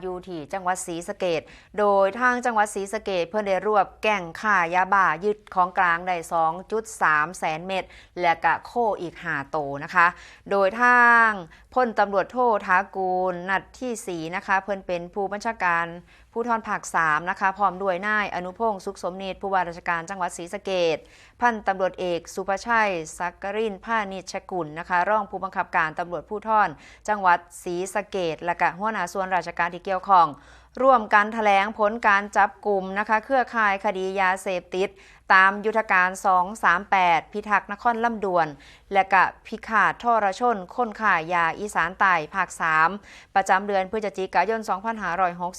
อยู่ที่จังหวัดศรีสะเกดโดยทางจังหวัดศรีสะเกดเพื่อได้รวบแก่งข่ายาบ้ายึดของกลางได้ 2.3 แสนเม็ดและกะโคอีก5โตนะคะ โดยทางพลตำรวจโททากูลนัดที่ 4 นะคะ เพิ่อนเป็นผู้บัญชาการผู้ทอนภาค3นะคะ พร้อมด้วยนายอนุพงศ์สุขสมเนตรผู้ว่าราชการจังหวัดศรีสะเกดพันตำรวจเอกสุภชัยสักกรินพานิชกุลนะคะ รองผู้บังคับการตำรวจผู้ทอนจังหวัดศรีสะเกดและกะหัวหน้าส่วนราชการที่เกี่ยวข้อง ร่วมกันแถลงผลการจับกลุ่มนะคะ เครือข่ายคดียาเสพติด ตามยุทธการ 238 พิทักษ์นครลำดวน และกะพิขาดท่อระชนค้นข่ายยาอีสานใต้ภาค 3 ประจำเดือนพฤศจิกายน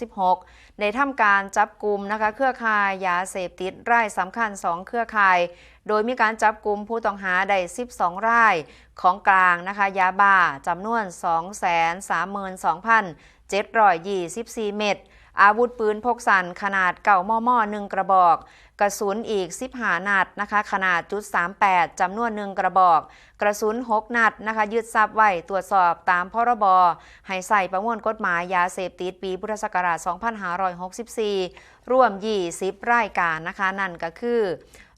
2566ได้ทำการจับกลุ่มนะคะ เครือข่ายยาเสพติดรายสำคัญ 2 เครือข่ายโดยมีการจับกลุ่มผู้ต้องหาได้ 12 ราย ของกลางนะคะ ยาบ้าจำนวน 724 เม็ดอาวุธปืนพกสันขนาดเก่ามอมอหนึ่งกระบอก กระสุนอีก 15 นัดนะคะ ขนาดจุด38จำนวนหนึ่งกระบอก กระสุน 6 นัดนะคะ ยึดทรัพย์ไว้ตรวจสอบตามพรบให้ใส่ประมวลกฎหมายยาเสพติดปีพุทธศักราช 2564 ร่วม 20 รายการนะคะ นั่นก็คือ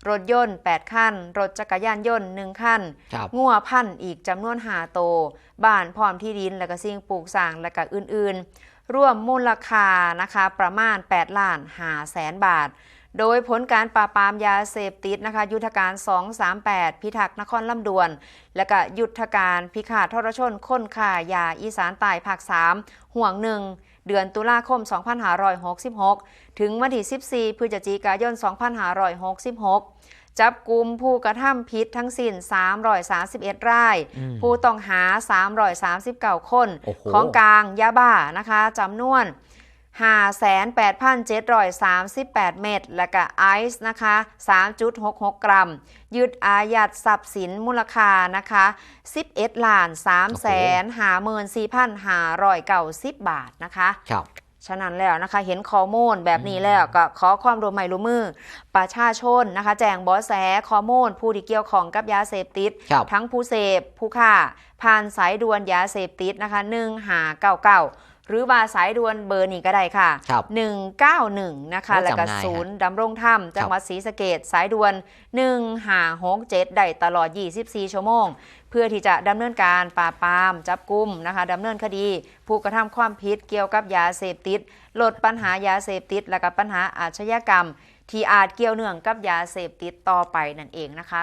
รถยนต์ 8 คัน รถจักรยานยนต์ 1 คันครับงัวพันธุ์อีกจำนวนหาโตวบ้านพร้อมที่ดิน และก็สิ่งปลูกสร้าง และก็อื่นๆ ร่วมมูลค่านะคะประมาณ 8 ล้าน5แสนบาท โดยผลการปราบปรามยาเสพติดนะคะ ยุทธการ 238 พิทักษ์นครลำดวน และก็ยุทธการพิฆาตทรชนค้นข่ายาอีสานใต้ภาค 3 ห่วงหนึ่งเดือนตุลาคม 2566 ถึงวันที่14พฤศจิกายน 2566 จับกลุ่มผู้กระทำผิดทั้งสิ้น 331 รายอืมผู้ต้องหา 339 คนโอ้โหของกลางยาบ้านะคะจำนวน 58,738 เม็ดและก็ไอซ์นะคะ 3.66 กรัม ยึดอายัดทรัพย์สินมูลค่านะคะ 11ล้าน3แสน54,590บาทนะคะครับฉะนั้นแล้วนะคะเห็นข้อมูลแบบนี้แล้วก็ขอความร่วมมือร่วมมือ ประชาชนนะคะ แจ้งเบาะแสข้อมูล ผู้ที่เกี่ยวข้องกับยาเสพติดครับทั้งผู้เสพผู้ฆ่าผ่านสายด่วนยาเสพติดนะคะ1หา99 หรือว่าสายด่วนเบอร์นี้ก็ได้ค่ะ ครับ191 นะคะโอ้แล้วก็จำง่ายฮะ ศูนย์ดำรงธรรมจังหวัดศรีสะเกดสายด่วน1หา67 ได้ตลอด 24 ชั่วโมง เพื่อที่จะดำเนินการปราบปราม จับกุมนะคะดำเนินคดี ผู้กระทำความผิดเกี่ยวกับยาเสพติด ลดปัญหายาเสพติด และก็ปัญหาอาชญากรรม ที่อาจเกี่ยวเนื่องกับยาเสพติดต่อไปนั่นเองนะคะ